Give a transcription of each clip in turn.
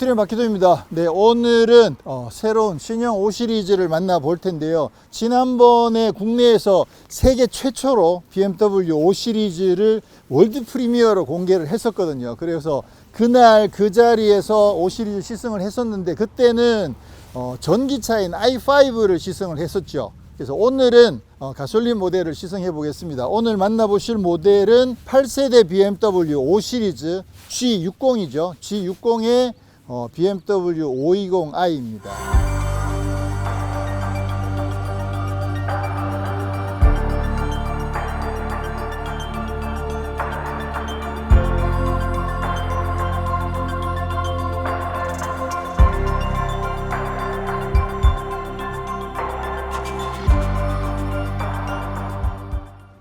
모트리의 박기도입니다. 네, 오늘은 어, 새로운 신형 5 시리즈를 만나볼 텐데요. 지난번에 국내에서 세계 최초로 BMW 5 시리즈를 월드 프리미어로 공개를 했었거든요. 그래서 그날 그 자리에서 5 시리즈 시승을 했었는데 그때는 어, 전기차인 i5를 시승을 했었죠. 그래서 오늘은 어, 가솔린 모델을 시승해 보겠습니다. 오늘 만나보실 모델은 8세대 BMW 5 시리즈 G60이죠. G60의 어, BMW 520i입니다.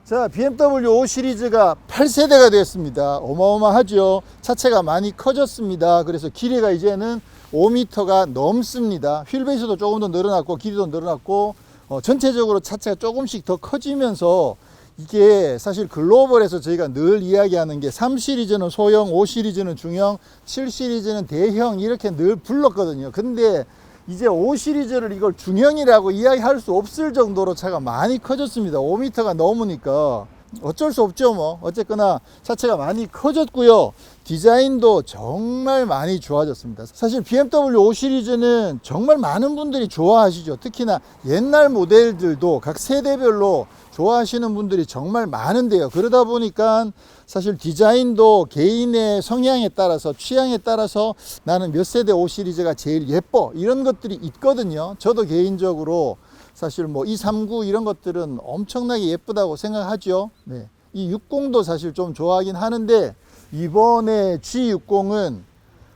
자, BMW 5 시리즈가 8세대가 되었습니다. 어마어마하죠. 차체가 많이 커졌습니다. 그래서 길이가 이제는 5m가 넘습니다. 휠베이스도 조금 더 늘어났고, 길이도 늘어났고, 어, 전체적으로 차체가 조금씩 더 커지면서 이게 사실 글로벌에서 저희가 늘 이야기하는 게 3 시리즈는 소형, 5 시리즈는 중형, 7 시리즈는 대형 이렇게 늘 불렀거든요. 근데 이제 5 시리즈를 이걸 중형이라고 이야기할 수 없을 정도로 차가 많이 커졌습니다. 5m가 넘으니까. 어쩔 수 없죠 뭐. 어쨌거나 차체가 많이 커졌고요. 디자인도 정말 많이 좋아졌습니다. 사실 BMW 5 시리즈는 정말 많은 분들이 좋아하시죠. 특히나 옛날 모델들도 각 세대별로 좋아하시는 분들이 정말 많은데요 그러다 보니까 사실 디자인도 개인의 성향에 따라서 취향에 따라서 나는 몇 세대 5 시리즈가 제일 예뻐 이런 것들이 있거든요 저도 개인적으로 사실 뭐 239 이런 것들은 엄청나게 예쁘다고 생각하죠. 네. 이 60도 사실 좀 좋아하긴 하는데 이번에 G60은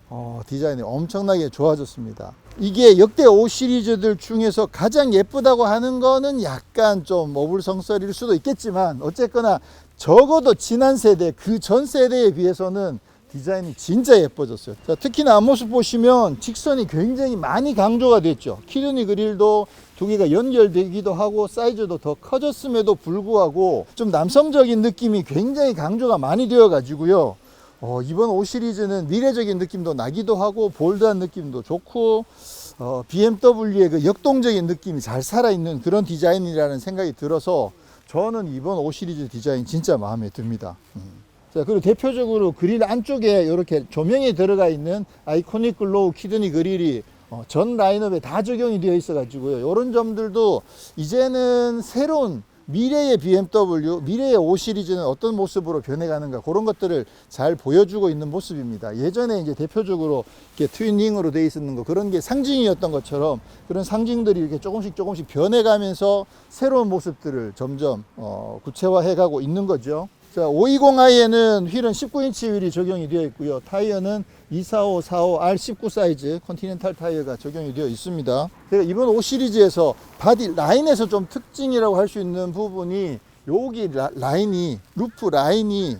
어, 디자인이 엄청나게 좋아졌습니다. 이게 역대 5 시리즈들 중에서 가장 예쁘다고 하는 거는 약간 좀 어불성설일 수도 있겠지만 어쨌거나 적어도 지난 세대 그 전 세대에 비해서는 디자인이 진짜 예뻐졌어요. 자, 특히나 앞모습 보시면 직선이 굉장히 많이 강조가 됐죠. 키드니 그릴도 두 개가 연결되기도 하고 사이즈도 더 커졌음에도 불구하고 좀 남성적인 느낌이 굉장히 강조가 많이 되어 가지고요. 어, 이번 5 시리즈는 미래적인 느낌도 나기도 하고 볼드한 느낌도 좋고 어, BMW의 그 역동적인 느낌이 잘 살아있는 그런 디자인이라는 생각이 들어서 저는 이번 5 시리즈 디자인 진짜 마음에 듭니다. 음. 자, 그리고 대표적으로 그릴 안쪽에 이렇게 조명이 들어가 있는 아이코닉 글로우 키드니 그릴이 어, 전 라인업에 다 적용이 되어 있어 가지고요. 이런 점들도 이제는 새로운 미래의 BMW, 미래의 5 시리즈는 어떤 모습으로 변해가는가 그런 것들을 잘 보여주고 있는 모습입니다. 예전에 이제 대표적으로 이렇게 트윈닝으로 되어 있었는 거 그런 게 상징이었던 것처럼 그런 상징들이 이렇게 조금씩 조금씩 변해가면서 새로운 모습들을 점점 어, 구체화해가고 있는 거죠. 자, 520i에는 휠은 19인치 휠이 적용이 되어 있고요. 타이어는 245, 45, R19 사이즈 컨티넨탈 타이어가 적용이 되어 있습니다. 제가 이번 5 시리즈에서 바디 라인에서 좀 특징이라고 할 수 있는 부분이 여기 라, 라인이 루프 라인이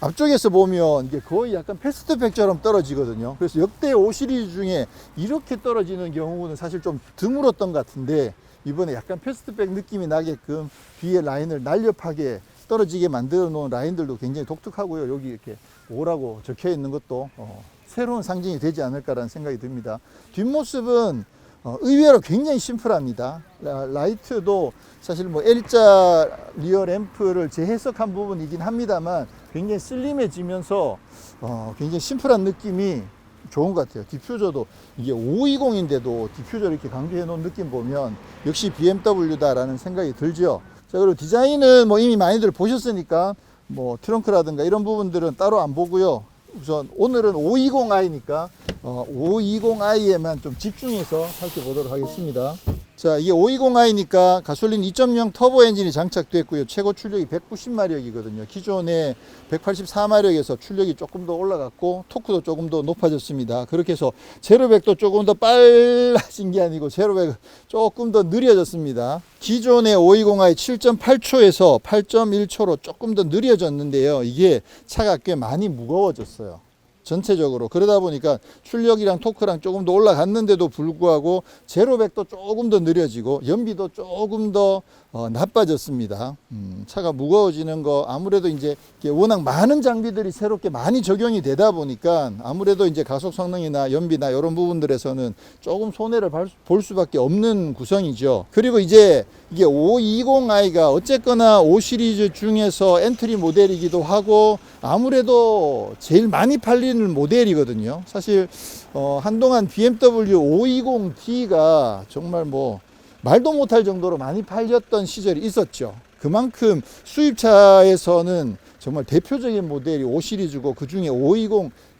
앞쪽에서 보면 이게 거의 약간 패스트백처럼 떨어지거든요. 그래서 역대 5 시리즈 중에 이렇게 떨어지는 경우는 사실 좀 드물었던 것 같은데 이번에 약간 패스트백 느낌이 나게끔 뒤에 라인을 날렵하게 떨어지게 만들어 놓은 라인들도 굉장히 독특하고요. 여기 이렇게 오라고 적혀 있는 것도 어, 새로운 상징이 되지 않을까라는 생각이 듭니다. 뒷모습은 어, 의외로 굉장히 심플합니다. 라, 이트도 사실 뭐 L자 리어 램프를 재해석한 부분이긴 합니다만 굉장히 슬림해지면서 어, 굉장히 심플한 느낌이 좋은 것 같아요. 디퓨저도 이게 520인데도 디퓨저를 이렇게 강조해 놓은 느낌 보면 역시 BMW다라는 생각이 들죠. 자, 그리고 디자인은 뭐 이미 많이들 보셨으니까 뭐 트렁크라든가 이런 부분들은 따로 안 보고요. 우선 오늘은 520i니까 어, 520i에만 좀 집중해서 살펴보도록 하겠습니다. 자, 이게 520i니까 가솔린 2.0 터보 엔진이 장착됐고요. 최고 출력이 190마력이거든요. 기존에 184마력에서 출력이 조금 더 올라갔고 토크도 조금 더 높아졌습니다. 그렇게 해서 제로백도 조금 더 빨라진 게 아니고 제로백 조금 더 느려졌습니다. 기존의 520i 7.8초에서 8.1초로 조금 더 느려졌는데요. 이게 차가 꽤 많이 무거워졌어요. 전체적으로 그러다 보니까 출력이랑 토크랑 조금 더 올라갔는데도 불구하고 제로백도 조금 더 느려지고 연비도 조금 더 어, 나빠졌습니다. 음, 차가 무거워지는 거 아무래도 이제 워낙 많은 장비들이 새롭게 많이 적용이 되다 보니까 아무래도 이제 가속 성능이나 연비나 이런 부분들에서는 조금 손해를 발- 볼 수밖에 없는 구성이죠. 그리고 이제 이게 520i가 어쨌거나 5 시리즈 중에서 엔트리 모델이기도 하고 아무래도 제일 많이 팔리는 모델이거든요. 사실 어, 한동안 BMW 520D가 정말 뭐 말도 못할 정도로 많이 팔렸던 시절이 있었죠. 그만큼 수입차에서는 정말 대표적인 모델이 5 시리즈고 그 중에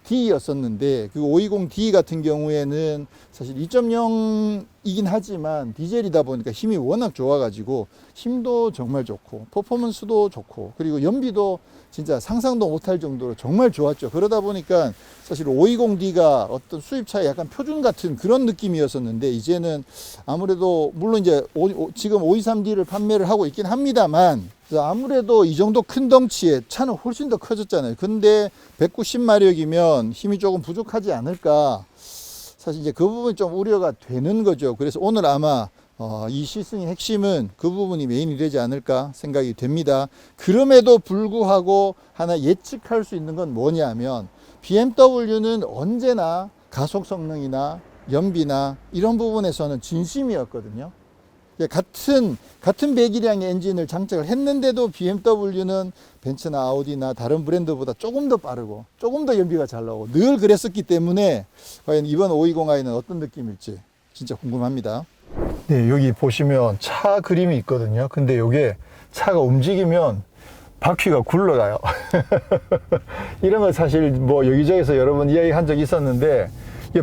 520D였었는데 그 520D 같은 경우에는 사실 2.0이긴 하지만 디젤이다 보니까 힘이 워낙 좋아가지고 힘도 정말 좋고 퍼포먼스도 좋고 그리고 연비도 진짜 상상도 못할 정도로 정말 좋았죠. 그러다 보니까 사실 520D가 어떤 수입차의 약간 표준 같은 그런 느낌이었었는데 이제는 아무래도 물론 이제 지금 523D를 판매를 하고 있긴 합니다만 아무래도 이 정도 큰 덩치에 차는 훨씬 더 커졌잖아요. 근데 190마력이면 힘이 조금 부족하지 않을까. 사실 이제 그 부분이 좀 우려가 되는 거죠. 그래서 오늘 아마 어, 이 시승의 핵심은 그 부분이 메인이 되지 않을까 생각이 됩니다. 그럼에도 불구하고 하나 예측할 수 있는 건 뭐냐면 BMW는 언제나 가속 성능이나 연비나 이런 부분에서는 진심이었거든요. 예, 같은 같은 배기량의 엔진을 장착을 했는데도 BMW는 벤츠나 아우디나 다른 브랜드보다 조금 더 빠르고 조금 더 연비가 잘 나오고 늘 그랬었기 때문에 과연 이번 520i는 어떤 느낌일지 진짜 궁금합니다. 네, 여기 보시면 차 그림이 있거든요. 근데 이게 차가 움직이면 바퀴가 굴러가요. 이런 거 사실 뭐 여기저기서 여러 번 이야기 한 적이 있었는데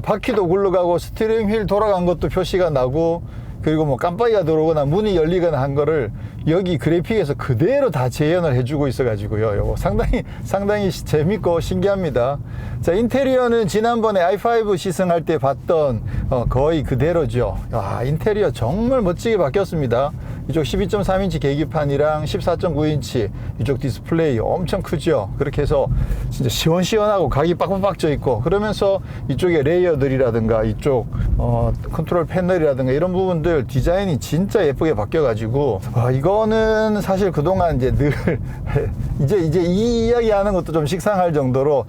바퀴도 굴러가고 스티어링 휠 돌아간 것도 표시가 나고 그리고 뭐 깜빡이가 들어오거나 문이 열리거나 한 거를 여기 그래픽에서 그대로 다 재현을 해주고 있어가지고요. 요거 상당히 상당히 시- 재밌고 신기합니다. 자 인테리어는 지난번에 i5 시승할 때 봤던 어, 거의 그대로죠. 아 인테리어 정말 멋지게 바뀌었습니다. 이쪽 12.3인치 계기판이랑 14.9인치 이쪽 디스플레이 엄청 크죠. 그렇게 해서 진짜 시원시원하고 각이 빡빡빡 져 있고 그러면서 이쪽에 레이어들이라든가 이쪽 어, 컨트롤 패널이라든가 이런 부분들 디자인이 진짜 예쁘게 바뀌어가지고 와, 이거는 사실 그동안 이제 늘 이제 이제 이 이야기 하는 것도 좀 식상할 정도로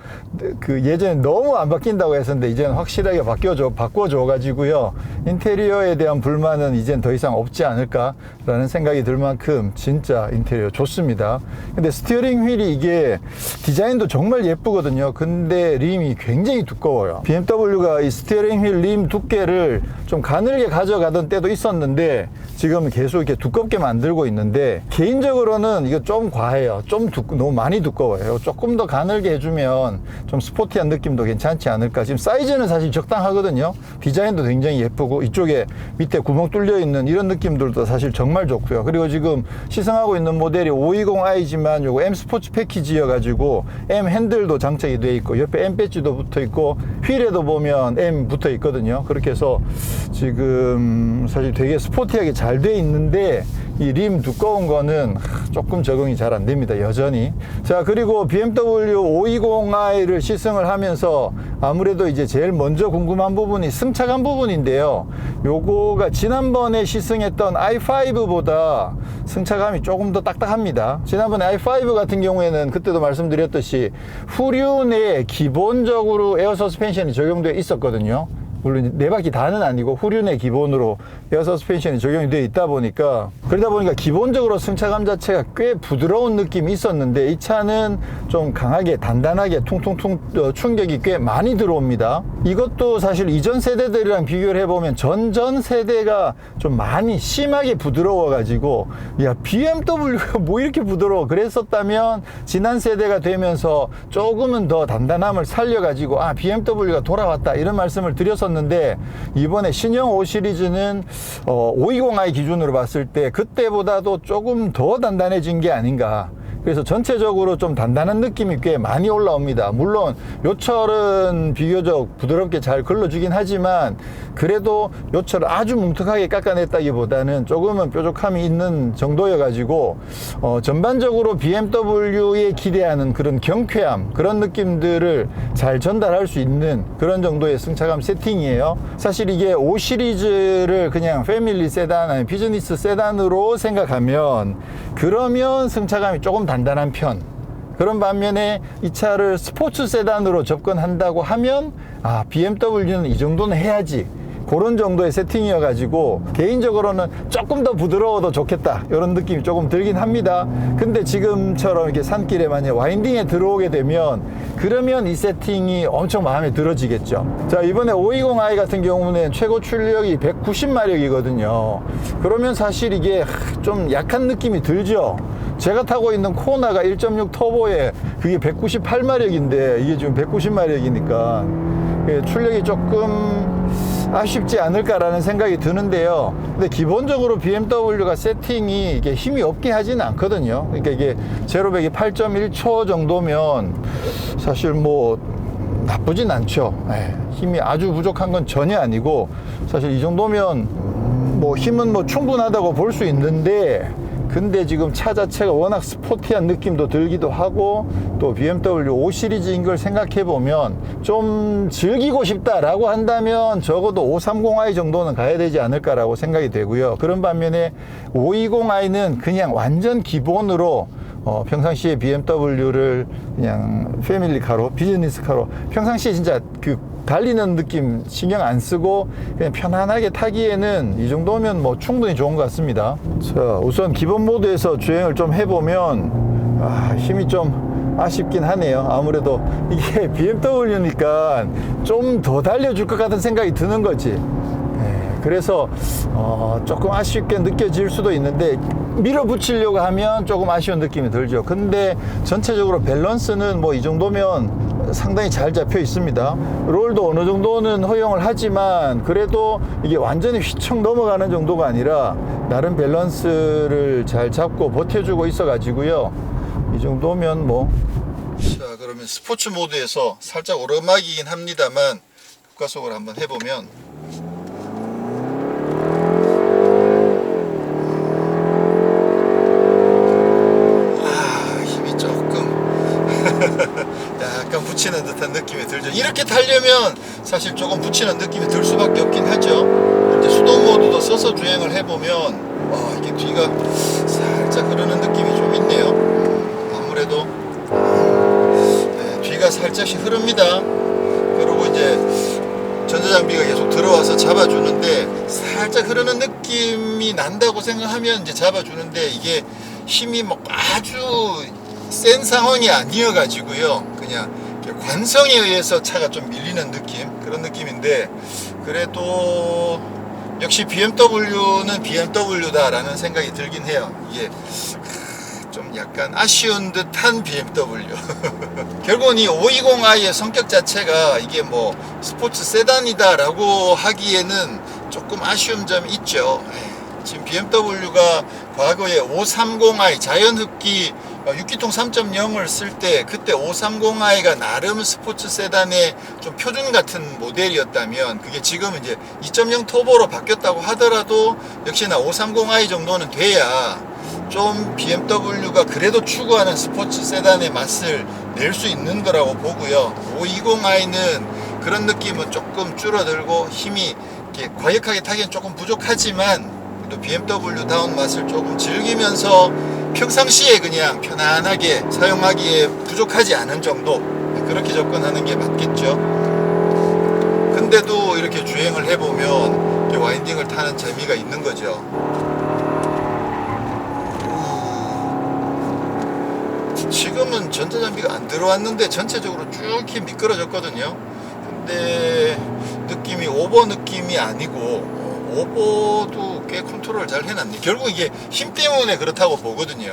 그 예전에 너무 안 바뀐다고 했었는데 이제는 확실하게 바뀌어줘 바꿔줘 가지고요 인테리어에 대한 불만은 이젠 더 이상 없지 않을까 라는 생각이 들 만큼 진짜 인테리어 좋습니다. 근데 스티어링 휠이 이게 디자인도 정말 예쁘거든요. 근데 림이 굉장히 두꺼워요. BMW가 이 스티어링 휠 림 두께를 좀 가늘게 가져가던 때도 있었는데 지금 계속 이렇게 두껍게 만들고 있는데 개인적으로는 이거 좀 과해요. 좀 두, 너무 많이 두꺼워요. 조금 더 가늘게 해주면 좀 스포티한 느낌도 괜찮지 않을까. 지금 사이즈는 사실 적당하거든요. 디자인도 굉장히 예쁘고 이쪽에 밑에 구멍 뚫려 있는 이런 느낌들도 사실 정말 좋고요. 그리고 지금 시승하고 있는 모델이 520i지만 요거 M 스포츠 패키지여 가지고 M 핸들도 장착이 돼 있고 옆에 M 배지도 붙어 있고 휠에도 보면 M 붙어 있거든요. 그렇게 해서 지금 사실 되게 스포티하게 잘 돼 있는데 이 림 두꺼운 거는 조금 적응이 잘 안 됩니다. 여전히. 자, 그리고 BMW 520i를 시승을 하면서 아무래도 이제 제일 먼저 궁금한 부분이 승차감 부분인데요. 요거가 지난번에 시승했던 i5보다 승차감이 조금 더 딱딱합니다. 지난번에 i5 같은 경우에는 그때도 말씀드렸듯이 후륜 내에 기본적으로 에어 서스펜션이 적용되어 있었거든요. 물론 네 바퀴 다는 아니고 후륜의 기본으로 에어 서스펜션이 적용이 되어 있다 보니까 그러다 보니까 기본적으로 승차감 자체가 꽤 부드러운 느낌이 있었는데 이 차는 좀 강하게 단단하게 퉁퉁퉁 어, 충격이 꽤 많이 들어옵니다. 이것도 사실 이전 세대들이랑 비교를 해보면 전전 세대가 좀 많이 심하게 부드러워 가지고 야 BMW가 뭐 이렇게 부드러워 그랬었다면 지난 세대가 되면서 조금은 더 단단함을 살려 가지고 아 BMW가 돌아왔다 이런 말씀을 드렸었는데 이번에 신형 5 시리즈는 어, 520i 기준으로 봤을 때 그때보다도 조금 더 단단해진 게 아닌가 그래서 전체적으로 좀 단단한 느낌이 꽤 많이 올라옵니다. 물론 요철은 비교적 부드럽게 잘 걸러주긴 하지만 그래도 요철을 아주 뭉툭하게 깎아냈다기보다는 조금은 뾰족함이 있는 정도여가지고 어, 전반적으로 BMW에 기대하는 그런 경쾌함 그런 느낌들을 잘 전달할 수 있는 그런 정도의 승차감 세팅이에요. 사실 이게 5 시리즈를 그냥 패밀리 세단 아니 비즈니스 세단으로 생각하면 그러면 승차감이 조금 단단한 편. 그런 반면에 이 차를 스포츠 세단으로 접근한다고 하면 아 BMW는 이 정도는 해야지. 그런 정도의 세팅이어가지고 개인적으로는 조금 더 부드러워도 좋겠다. 이런 느낌이 조금 들긴 합니다. 근데 지금처럼 이렇게 산길에 만약 와인딩에 들어오게 되면 그러면 이 세팅이 엄청 마음에 들어지겠죠. 자 이번에 520i 같은 경우는 최고 출력이 190마력이거든요. 그러면 사실 이게 하, 좀 약한 느낌이 들죠 제가 타고 있는 코나가 1.6 터보에 그게 198마력인데 이게 지금 190마력이니까 예, 출력이 조금 아쉽지 않을까라는 생각이 드는데요. 근데 기본적으로 BMW가 세팅이 이게 힘이 없게 하지는 않거든요. 그러니까 이게 제로백이 8.1초 정도면 사실 뭐 나쁘진 않죠. 예, 힘이 아주 부족한 건 전혀 아니고 사실 이 정도면 뭐 힘은 뭐 충분하다고 볼 수 있는데 근데 지금 차 자체가 워낙 스포티한 느낌도 들기도 하고 또 BMW 5 시리즈인 걸 생각해 보면 좀 즐기고 싶다라고 한다면 적어도 530i 정도는 가야 되지 않을까라고 생각이 되고요. 그런 반면에 520i는 그냥 완전 기본으로 어, 평상시에 BMW를 그냥 패밀리카로 비즈니스카로 평상시에 진짜 그 달리는 느낌 신경 안 쓰고 그냥 편안하게 타기에는 이 정도면 뭐 충분히 좋은 것 같습니다. 자, 우선 기본 모드에서 주행을 좀 해보면 아, 힘이 좀 아쉽긴 하네요. 아무래도 이게 BMW니까 좀 더 달려줄 것 같은 생각이 드는 거지. 네, 그래서 어, 조금 아쉽게 느껴질 수도 있는데 밀어붙이려고 하면 조금 아쉬운 느낌이 들죠. 근데 전체적으로 밸런스는 뭐 이 정도면 상당히 잘 잡혀 있습니다. 롤도 어느 정도는 허용을 하지만 그래도 이게 완전히 휘청 넘어가는 정도가 아니라 나름 밸런스를 잘 잡고 버텨주고 있어 가지고요. 이 정도면 뭐. 자, 그러면 스포츠 모드에서 살짝 오르막이긴 합니다만 국가속으로 한번 해보면 아, 힘이 조금 약간 붙이는 듯한 느낌 이렇게 타려면 사실 조금 붙이는 느낌이 들 수밖에 없긴 하죠. 이제 수동 모드도 써서 주행을 해보면 와 이게 뒤가 살짝 흐르는 느낌이 좀 있네요. 음, 아무래도 음, 네, 뒤가 살짝씩 흐릅니다. 그리고 이제 전자장비가 계속 들어와서 잡아주는데 살짝 흐르는 느낌이 난다고 생각하면 이제 잡아주는데 이게 힘이 막 아주 센 상황이 아니어가지고요. 그냥 관성에 의해서 차가 좀 밀리는 느낌 그런 느낌인데 그래도 역시 BMW는 BMW다라는 생각이 들긴 해요. 이게 좀 약간 아쉬운 듯한 BMW. 결국은 이 520i의 성격 자체가 이게 뭐 스포츠 세단이다라고 하기에는 조금 아쉬운 점이 있죠. 에이, 지금 BMW가 과거에 530i 자연흡기 6기통 3.0을 쓸 때 그때 530i가 나름 스포츠 세단의 좀 표준 같은 모델이었다면 그게 지금 이제 2.0 터보로 바뀌었다고 하더라도 역시나 530i 정도는 돼야 좀 BMW가 그래도 추구하는 스포츠 세단의 맛을 낼 수 있는 거라고 보고요. 520i는 그런 느낌은 조금 줄어들고 힘이 이렇게 과격하게 타기엔 조금 부족하지만 또 BMW다운 맛을 조금 즐기면서 평상시에 그냥 편안하게 사용하기에 부족하지 않은 정도 그렇게 접근하는 게 맞겠죠. 근데도 이렇게 주행을 해보면 와인딩을 타는 재미가 있는 거죠. 지금은 전자장비가 안 들어왔는데 전체적으로 쭉 이렇게 미끄러졌거든요. 근데 느낌이 오버 느낌이 아니고 어, 오버도 꽤 컨트롤 잘 해놨네. 결국 이게 힘 때문에 그렇다고 보거든요.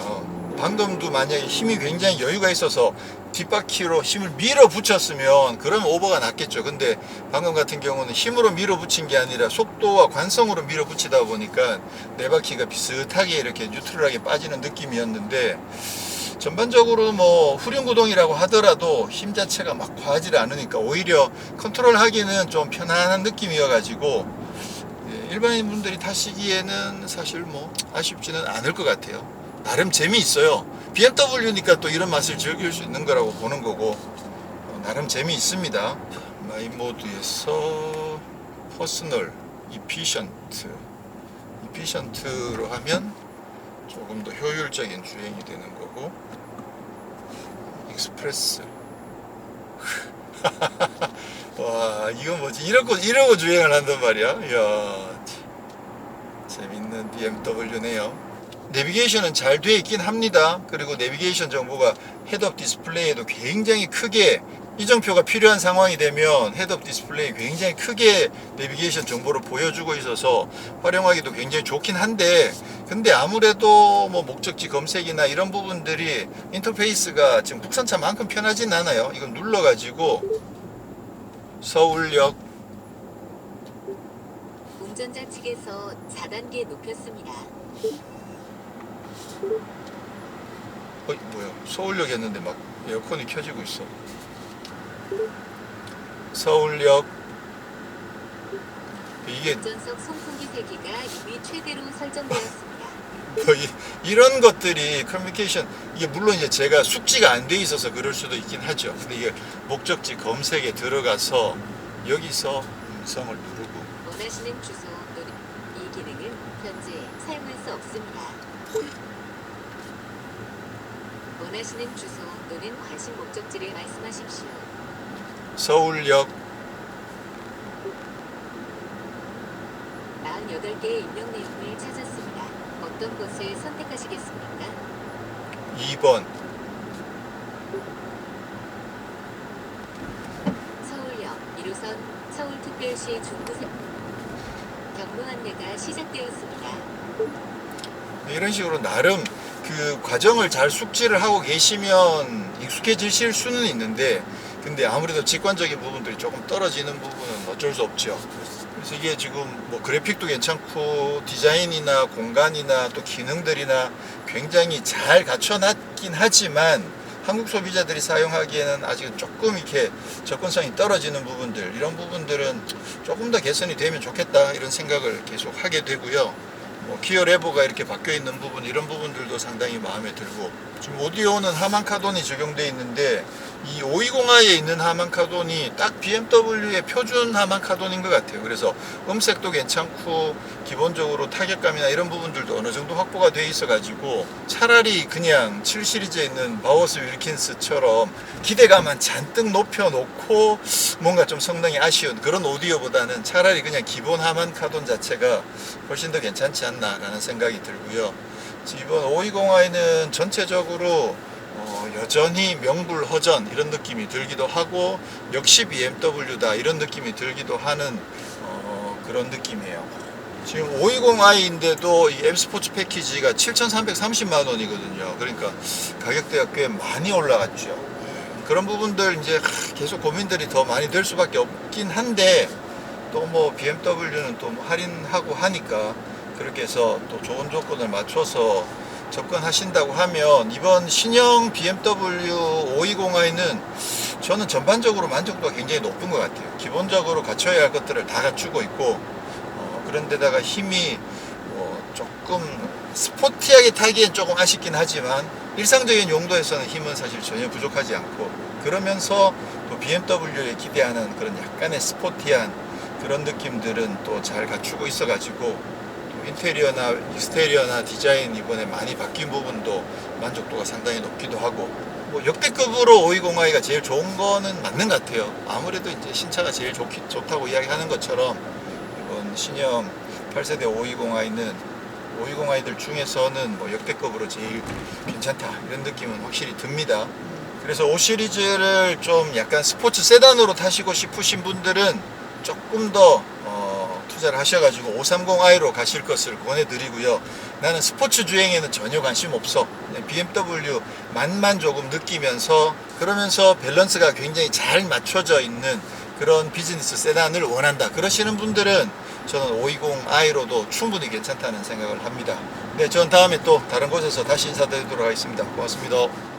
방금도 만약에 힘이 굉장히 여유가 있어서 뒷바퀴로 힘을 밀어붙였으면 그러면 오버가 났겠죠. 근데 방금 같은 경우는 힘으로 밀어붙인 게 아니라 속도와 관성으로 밀어붙이다 보니까 네 바퀴가 비슷하게 이렇게 뉴트럴하게 빠지는 느낌이었는데 전반적으로 뭐 후륜구동이라고 하더라도 힘 자체가 막 과하지 않으니까 오히려 컨트롤 하기는 좀 편안한 느낌이어가지고 예, 일반인 분들이 타시기에는 사실 뭐 아쉽지는 않을 것 같아요. 나름 재미있어요. BMW니까 또 이런 맛을 즐길 수 있는 거라고 보는 거고 어, 나름 재미있습니다. 마이 모드에서 퍼스널, 이피션트 이피션트로 하면 조금 더 효율적인 주행이 되는 거고 익스프레스 와 이거 뭐지 이러고 이러고 주행을 한단 말이야 이야 참, 재밌는 BMW네요. 내비게이션은 잘돼 있긴 합니다. 그리고 내비게이션 정보가 헤드업 디스플레이에도 굉장히 크게 이정표가 필요한 상황이 되면 헤드업 디스플레이 굉장히 크게 내비게이션 정보를 보여주고 있어서 활용하기도 굉장히 좋긴 한데 근데 아무래도 뭐 목적지 검색이나 이런 부분들이 인터페이스가 지금 국산차만큼 편하진 않아요. 이거 눌러가지고 서울역 운전자 측에서 4단계 높였습니다. 어 뭐야 서울역 했는데 막 에어컨이 켜지고 있어 서울역 이게 운전석 송풍기 세기가 이미 최대로 설정되었습니다. 뭐 이, 이런 것들이 커뮤니케이션 이게 물론 이제 제가 숙지가 안 돼 있어서 그럴 수도 있긴 하죠. 근데 이게 목적지 검색에 들어가서 여기서 음성을 누르고 원하시는 주소 또는 이 기능은 현재 사용할 수 없습니다. 원하시는 주소 또는 관심 목적지를 말씀하십시오. 서울역 48개의 입력 내용을 찾았습니다. 어떤 것을 선택하시겠습니까? 2번 서울역 1호선 서울특별시 중부세 경로 안내가 시작되었습니다. 이런 식으로 나름 그 과정을 잘 숙지를 하고 계시면 익숙해지실 수는 있는데 근데 아무래도 직관적인 부분들이 조금 떨어지는 부분은 어쩔 수 없죠. 그래서 이게 지금 뭐 그래픽도 괜찮고 디자인이나 공간이나 또 기능들이나 굉장히 잘 갖춰놨긴 하지만 한국 소비자들이 사용하기에는 아직은 조금 이렇게 접근성이 떨어지는 부분들 이런 부분들은 조금 더 개선이 되면 좋겠다 이런 생각을 계속 하게 되고요. 뭐 기어 레버가 이렇게 바뀌어 있는 부분 이런 부분들도 상당히 마음에 들고 지금 오디오는 하만 카돈이 적용되어 있는데 이 520i에 있는 하만 카돈이 딱 BMW의 표준 하만 카돈인 것 같아요. 그래서 음색도 괜찮고 기본적으로 타격감이나 이런 부분들도 어느 정도 확보가 돼 있어 가지고 차라리 그냥 7 시리즈에 있는 바워스 윌킨스처럼 기대감만 잔뜩 높여 놓고 뭔가 좀 성능이 아쉬운 그런 오디오보다는 차라리 그냥 기본 하만 카돈 자체가 훨씬 더 괜찮지 않나라는 생각이 들고요. 이번 520i는 전체적으로 어, 여전히 명불허전 이런 느낌이 들기도 하고 역시 BMW다 이런 느낌이 들기도 하는 어, 그런 느낌이에요. 지금 520i인데도 이 M 스포츠 패키지가 7,330만 원이거든요. 그러니까 가격대가 꽤 많이 올라갔죠. 그런 부분들 이제 하, 계속 고민들이 더 많이 될 수밖에 없긴 한데 또 뭐 BMW는 또뭐 할인하고 하니까 그렇게 해서 또 좋은 조건을 맞춰서 접근하신다고 하면 이번 신형 BMW 520i는 저는 전반적으로 만족도가 굉장히 높은 것 같아요. 기본적으로 갖춰야 할 것들을 다 갖추고 있고 어, 그런데다가 힘이 뭐 조금 스포티하게 타기엔 조금 아쉽긴 하지만 일상적인 용도에서는 힘은 사실 전혀 부족하지 않고 그러면서 또 BMW에 기대하는 그런 약간의 스포티한 그런 느낌들은 또 잘 갖추고 있어가지고 또 인테리어나 익스테리어나 디자인 이번에 많이 바뀐 부분도 만족도가 상당히 높기도 하고 뭐 역대급으로 520i가 제일 좋은 거는 맞는 것 같아요. 아무래도 이제 신차가 제일 좋기, 좋다고 이야기하는 것처럼 이번 신형 8세대 520i는 520i들 중에서는 뭐 역대급으로 제일 괜찮다 이런 느낌은 확실히 듭니다. 그래서 5 시리즈를 좀 약간 스포츠 세단으로 타시고 싶으신 분들은 조금 더 어, 투자를 하셔가지고 530i로 가실 것을 권해드리고요. 나는 스포츠 주행에는 전혀 관심 없어. BMW 맛만 조금 느끼면서 그러면서 밸런스가 굉장히 잘 맞춰져 있는 그런 비즈니스 세단을 원한다. 그러시는 분들은 저는 520i로도 충분히 괜찮다는 생각을 합니다. 네, 전 다음에 또 다른 곳에서 다시 인사드리도록 하겠습니다. 고맙습니다.